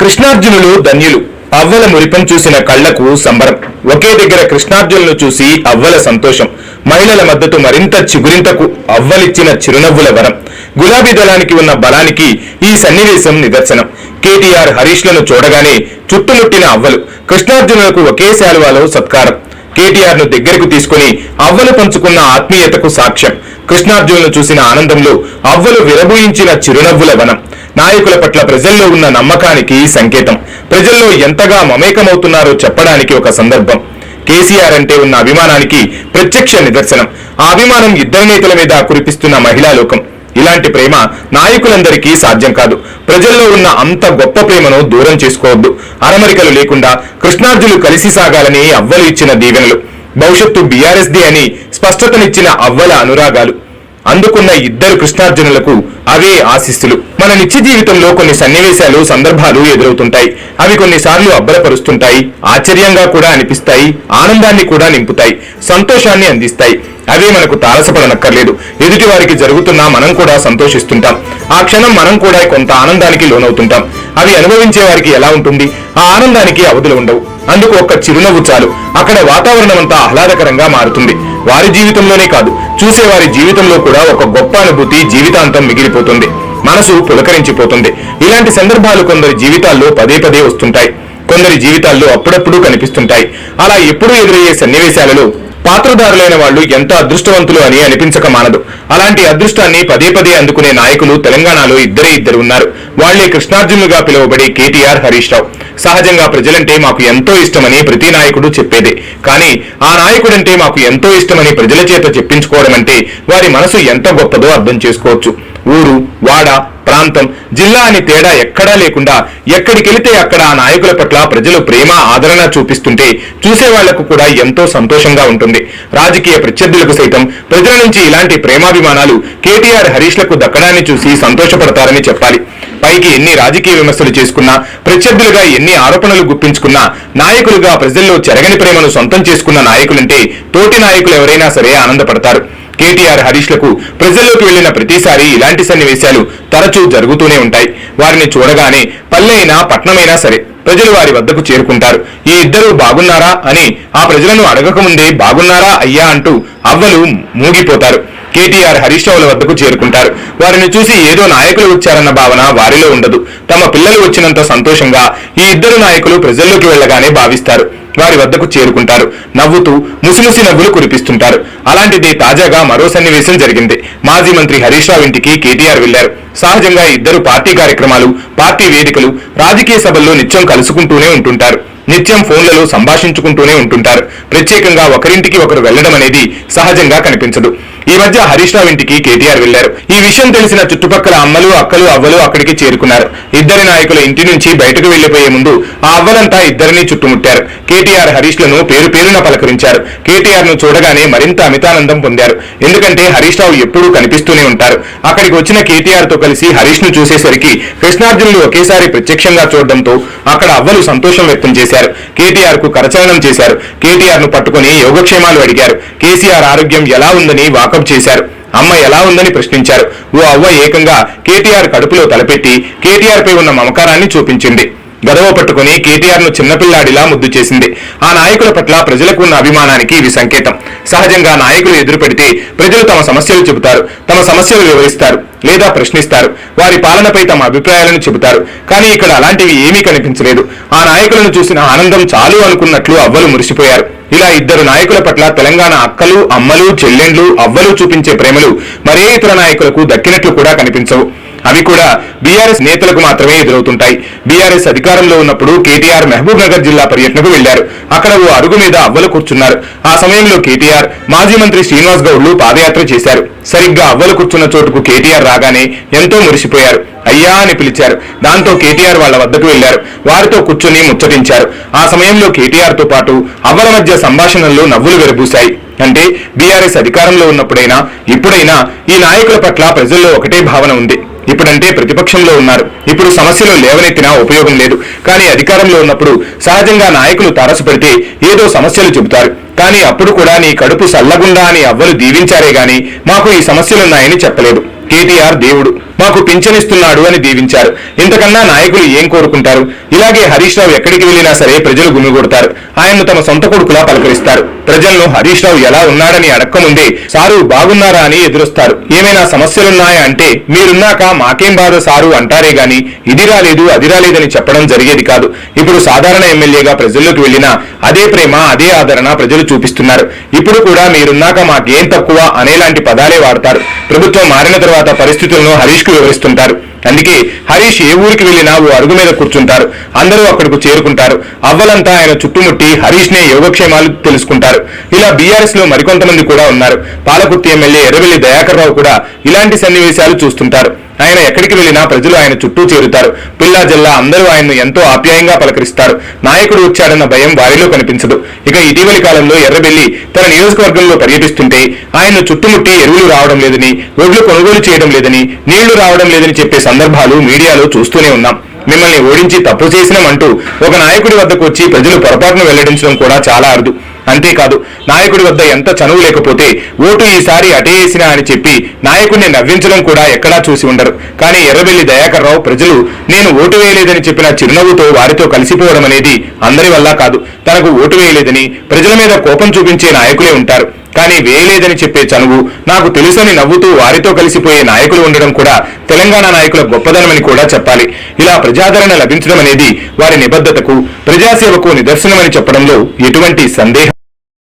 కృష్ణార్జునులు ధన్యులు. అవ్వల మురిపం చూసిన కళ్ళకు సంబరం. ఒకే దగ్గర కృష్ణార్జునులు చూసి అవ్వల సంతోషం. మహిళల మద్దతు మరింత చిగురింతకు అవ్వలిచ్చిన చిరునవ్వుల వరం. గులాబీ దళానికి ఉన్న బలానికి ఈ సన్నివేశం నిదర్శనం. కేటీఆర్ హరీష్లను చూడగానే చుట్టుముట్టిన అవ్వలు. కృష్ణార్జునులకు ఒకే శాలువాలో సత్కారం. కేటీఆర్ను దగ్గరకు తీసుకుని అవ్వలు పంచుకున్న ఆత్మీయతకు సాక్ష్యం. కృష్ణార్జునులు చూసిన ఆనందంలో అవ్వలు విరబూయించిన చిరునవ్వుల వనం. నాయకుల పట్ల ప్రజల్లో ఉన్న నమ్మకానికి సంకేతం. ప్రజల్లో ఎంతగా మమేకమవుతున్నారో చెప్పడానికి ఒక సందర్భం. కేసీఆర్ అంటే ఉన్న అభిమానానికి ప్రత్యక్ష నిదర్శనం. ఆ అభిమానం ఇద్దరు నేతల మీద కురిపిస్తున్న మహిళా లోకం. ఇలాంటి ప్రేమ నాయకులందరికీ సాధ్యం కాదు. ప్రజల్లో ఉన్న అంత గొప్ప ప్రేమను దూరం చేసుకోవద్దు. అరమరికలు లేకుండా కృష్ణార్జులు కలిసి సాగాలని అవ్వలు ఇచ్చిన దీవెనలు. భవిష్యత్తు బీఆర్ఎస్ది అని స్పష్టతనిచ్చిన అవ్వల అనురాగాలు. అందుకున్న ఇద్దరు కృష్ణార్జునులకు అవే ఆశిస్సులు మన నిత్య జీవితంలో కొన్ని సన్నివేశాలు సందర్భాలు ఎదురవుతుంటాయి. అవి కొన్నిసార్లు అబ్బలపరుస్తుంటాయి ఆశ్చర్యంగా కూడా అనిపిస్తాయి ఆనందాన్ని కూడా నింపుతాయి సంతోషాన్ని అందిస్తాయి. అవే మనకు తారసపడనక్కర్లేదు. ఎదుటి వారికి జరుగుతున్నా మనం కూడా సంతోషిస్తుంటాం. ఆ క్షణం మనం కూడా కొంత ఆనందానికి లోనవుతుంటాం. అవి అనుభవించే వారికి ఎలా ఉంటుంది? ఆ ఆనందానికి అవధులు ఉండవు. అందుకు ఒక్క చిరునవ్వు చాలు. అక్కడ వాతావరణం అంతా ఆహ్లాదకరంగా మారుతుంది. వారి జీవితంలోనే కాదు చూసేవారి జీవితంలో కూడా ఒక గొప్ప అనుభూతి జీవితాంతం మిగిలిపోతుంది. మనసు పులకరించిపోతుంది. ఇలాంటి సందర్భాలు కొందరి జీవితాల్లో పదే పదే వస్తుంటాయి. కొందరి జీవితాల్లో అప్పుడప్పుడు కనిపిస్తుంటాయి. అలా ఎప్పుడూ ఎదురయ్యే సన్నివేశాలలో పాత్రదారులైన వాళ్ళు ఎంత అదృష్టవంతులు అని అనిపించక మానదు. అలాంటి అదృష్టాన్ని పదే పదే అందుకునే నాయకులు తెలంగాణలో ఇద్దరే ఇద్దరు ఉన్నారు. వాళ్ళే కృష్ణార్జునులుగా పిలువబడే కేటీఆర్ హరీష్ రావు. సహజంగా ప్రజలంటే మాకు ఎంతో ఇష్టమని ప్రతి నాయకుడు చెప్పేదే. కానీ ఆ నాయకుడంటే మాకు ఎంతో ఇష్టమని ప్రజల చేత చెప్పించుకోవడం అంటే వారి మనసు ఎంత గొప్పదో అర్థం చేసుకోవచ్చు. ఊరు వాడ ప్రాంతం జిల్లా అని తేడా ఎక్కడా లేకుండా ఎక్కడికెళితే అక్కడ ఆ నాయకుల పట్ల ప్రజలు ప్రేమ ఆదరణ చూపిస్తుంటే చూసే వాళ్ళకు కూడా ఎంతో సంతోషంగా ఉంటుంది. రాజకీయ ప్రత్యర్థులకు సైతం ప్రజల నుంచి ఇలాంటి ప్రేమాభిమానాలు కేటీఆర్ హరీష్లకు దక్కడాన్ని చూసి సంతోషపడతారని చెప్పాలి. పైకి ఎన్ని రాజకీయ విమర్శలు చేసుకున్నా ప్రత్యర్థులుగా ఎన్ని ఆరోపణలు గుప్పించుకున్నా నాయకులుగా ప్రజల్లో చెరగని ప్రేమను సొంతం చేసుకున్న నాయకులంటే తోటి నాయకులు ఎవరైనా సరే ఆనందపడతారు. కేటీఆర్ హరీష్లకు ప్రజల్లోకి వెళ్ళిన ప్రతిసారి ఇలాంటి సన్నివేశాలు తరచూ జరుగుతూనే ఉంటాయి. వారిని చూడగానే పల్లెైనా పట్నమైనా సరే ప్రజలు వారి వద్దకు చేరుకుంటారు. ఈ ఇద్దరు బాగున్నారా? అని ఆ ప్రజలను అడగకముందే బాగున్నారా అయ్యా? అంటూ అవ్వలు మూగిపోతారు. కేటీఆర్ హరీష్ రావుల వద్దకు చేరుకుంటారు. వారిని చూసి ఏదో నాయకులు వచ్చారన్న భావన వారిలో ఉండదు. తమ పిల్లలు వచ్చినంత సంతోషంగా ఈ ఇద్దరు నాయకులు ప్రజల్లోకి వెళ్ళగానే భావిస్తారు. వారి వద్దకు చేరుకుంటారు. నవ్వుతూ ముసిముసి నవ్వులు కురిపిస్తుంటారు. అలాంటిది తాజాగా మరో సన్నివేశం జరిగింది. మాజీ మంత్రి హరీష్ రావు ఇంటికి కేటీఆర్ వెళ్ళారు సహజంగా ఇద్దరు పార్టీ కార్యక్రమాలు పార్టీ వేదికలు రాజకీయ సభల్లో నిత్యం కలుసుకుంటూనే ఉంటుంటారు. నిత్యం ఫోన్లలో సంభాషించుకుంటూనే ఉంటుంటారు. ప్రత్యేకంగా ఒకరింటికి ఒకరు వెళ్ళడం అనేది సహజంగా కనిపించదు. ఈ మధ్య హరీష్ రావు ఇంటికి కేటీఆర్ వెళ్ళారు ఈ విషయం తెలిసిన చుట్టుపక్కల అమ్మలు అక్కలు అవ్వలు అక్కడికి చేరుకున్నారు. ఇద్దరి నాయకుల ఇంటి నుంచి బయటకు వెళ్ళిపోయే ముందు ఆ అవ్వలంతా ఇద్దరిని చుట్టుముట్టారు. కేటీఆర్ హరీష్లను పేరు పేరున పలకరించారు. కేటీఆర్ను చూడగానే మరింత అమితానందం పొందారు. ఎందుకంటే హరీష్ రావు ఎప్పుడూ కనిపిస్తూనే ఉంటారు. అక్కడికి వచ్చిన కేటీఆర్తో కలిసి హరీష్ను చూసేసరికి కృష్ణార్జునులు ఒకేసారి ప్రత్యక్షంగా చూడడంతో అక్కడ అవ్వలు సంతోషం వ్యక్తం చేశారు. కేటీఆర్కు కరచలనం చేశారు. కేటీఆర్ను పట్టుకుని యోగక్షేమాలు అడిగారు. కేసీఆర్ ఆరోగ్యం ఎలా ఉందని వాకప్ చేశారు. అమ్మ ఎలా ఉందని ప్రశ్నించారు. ఓ అవ్వ ఏకంగా కేటీఆర్ కడుపులో తలపెట్టి కేటీఆర్ పై ఉన్న మమకారాన్ని చూపించింది. గదవ పట్టుకుని కేటీఆర్ను చిన్నపిల్లాడిలా ముద్దు చేసింది. ఆ నాయకుల పట్ల ప్రజలకు ఉన్న అభిమానానికి ఇది సంకేతం. సహజంగా నాయకులు ఎదురు పెడితే ప్రజలు తమ సమస్యలు చెబుతారు తమ సమస్యలు వివరిస్తారు లేదా ప్రశ్నిస్తారు. వారి పాలనపై తమ అభిప్రాయాలను చెబుతారు. కానీ ఇక్కడ అలాంటివి ఏమీ కనిపించలేదు. ఆ నాయకులను చూసిన ఆనందం చాలు అనుకున్నట్లు అవ్వలు మురిసిపోయారు. ఇలా ఇద్దరు నాయకుల పట్ల తెలంగాణ అక్కలు అమ్మలు చెల్లెండ్లు అవ్వలు చూపించే ప్రేమలు మరే ఇతర నాయకులకు దక్కినట్లు కూడా కనిపించవు. అవి కూడా బీఆర్ఎస్ నేతలకు మాత్రమే ఎదురవుతుంటాయి. బీఆర్ఎస్ అధికారంలో ఉన్నప్పుడు కేటీఆర్ మహబూబ్ నగర్ జిల్లా పర్యటనకు వెళ్ళారు అక్కడ ఓ అరుగు మీద అవ్వలు కూర్చున్నారు. ఆ సమయంలో కేటీఆర్ మాజీ మంత్రి శ్రీనివాస్ గౌడ్లు పాదయాత్ర చేశారు. సరిగ్గా అవ్వలు కూర్చున్న చోటుకు కేటీఆర్ రాగానే ఎంతో మురిసిపోయారు. అయ్యా అని పిలిచారు. దాంతో కేటీఆర్ వాళ్ళ వద్దకు వెళ్ళారు వారితో కూర్చొని ముచ్చటించారు. ఆ సమయంలో కేటీఆర్తో పాటు అవ్వల మధ్య సంభాషణల్లో నవ్వులు వెరబూశాయి. అంటే బీఆర్ఎస్ అధికారంలో ఉన్నప్పుడైనా ఇప్పుడైనా ఈ నాయకుల పట్ల ప్రజల్లో ఒకటే భావన ఉంది. ఇప్పుడంటే ప్రతిపక్షంలో ఉన్నారు. ఇప్పుడు సమస్యలు లేవనెత్తినా ఉపయోగం లేదు. కానీ అధికారంలో ఉన్నప్పుడు సహజంగా నాయకులు తారసపడితే ఏదో సమస్యలు చెబుతారు. కానీ అప్పుడు కూడా నీ కడుపు సల్లగుండా అని అవ్వలు దీవించారే గాని మాకు ఈ సమస్యలున్నాయని చెప్పలేదు. కేటీఆర్ దేవుడు మాకు పింఛనిస్తున్నాడు అని దీవించారు. ఇంతకన్నా నాయకులు ఏం కోరుకుంటారు? ఇలాగే హరీష్ రావు ఎక్కడికి వెళ్ళినా సరే ప్రజలు గుమిగొడతారు ఆయన్ను తమ సొంత కొడుకులా పలకరిస్తారు. ప్రజలను హరీష్ రావు ఎలా ఉన్నాడని అడక్కముందే సారు బాగున్నారా అని ఎదురొస్తారు. ఏమైనా సమస్యలున్నాయా అంటే మీరున్నాక మాకేం బాధ సారు అంటారే గాని ఇది రాలేదు అది రాలేదని చెప్పడం జరిగేది కాదు. ఇప్పుడు సాధారణ ఎమ్మెల్యేగా ప్రజల్లోకి వెళ్ళినా అదే ప్రేమ అదే ఆదరణ ప్రజలు చూపిస్తున్నారు. ఇప్పుడు కూడా మీరున్నాక మాకేం తక్కువ అనేలాంటి పదాలే వాడతారు. ప్రభుత్వం మారిన తర్వాత పరిస్థితులను హరీష్కు వివరిస్తుంటారు. అందుకే హరీష్ ఏ ఊరికి వెళ్ళినా ఓ అరుగు మీద కూర్చుంటారు. అందరూ అక్కడకు చేరుకుంటారు. అవ్వలంతా ఆయన చుట్టుముట్టి హరీష్ నే యోగక్షేమాలు తెలుసుకుంటారు. ఇలా బీఆర్ఎస్లో మరికొంతమంది కూడా ఉన్నారు. పాలకుర్తి ఎమ్మెల్యే ఎర్రవెల్లి దయాకర్ రావు కూడా ఇలాంటి సన్నివేశాలు చూస్తుంటారు. ఆయన ఎక్కడికి వెళ్ళినా ప్రజలు ఆయన చుట్టూ చేరుతారు. పిల్లా జిల్లా అందరూ ఆయన్ను ఎంతో ఆప్యాయంగా పలకరిస్తారు. నాయకుడు వచ్చాడన్న భయం వారిలో కనిపించదు. ఇక ఇటీవలి కాలంలో ఎర్రబెల్లి తన నియోజకవర్గంలో పర్యటిస్తుంటే ఆయన్ను చుట్టుముట్టి ఎరువులు రావడం లేదని రోడ్లు కొనుగోలు చేయడం లేదని నీళ్ళు రావడం లేదని చెప్పే సందర్భాలు మీడియాలో చూస్తూనే ఉన్నాం. మిమ్మల్ని ఓడించి తప్పు చేసినామంటూ ఒక నాయకుడి వద్దకు వచ్చి ప్రజలు పొరపాటును వెల్లడించడం కూడా చాలా అరుదు. అంతేకాదు నాయకుడి వద్ద ఎంత చనువు లేకపోతే ఓటు ఈసారి అటేసినా అని చెప్పి నాయకుడిని నవ్వించడం కూడా ఎక్కడా చూసి ఉండరు. కానీ ఎర్రబెల్లి దయాకర్ రావు ప్రజలు నేను ఓటు వేయలేదని చెప్పిన చిరునవ్వుతో వారితో కలిసిపోవడం అనేది అందరి వల్ల కాదు. తనకు ఓటు వేయలేదని ప్రజల మీద కోపం చూపించే నాయకులే ఉంటారు. కానీ వేయలేదని చెప్పే చనువు నాకు తెలుసని నవ్వుతూ వారితో కలిసిపోయే నాయకులు ఉండడం కూడా తెలంగాణ నాయకుల గొప్పదనమని కూడా చెప్పాలి. ఇలా ప్రజాదరణ లభించడం అనేది వారి నిబద్ధతకు ప్రజాసేవకు నిదర్శనమని చెప్పడంలో ఎటువంటి సందేహం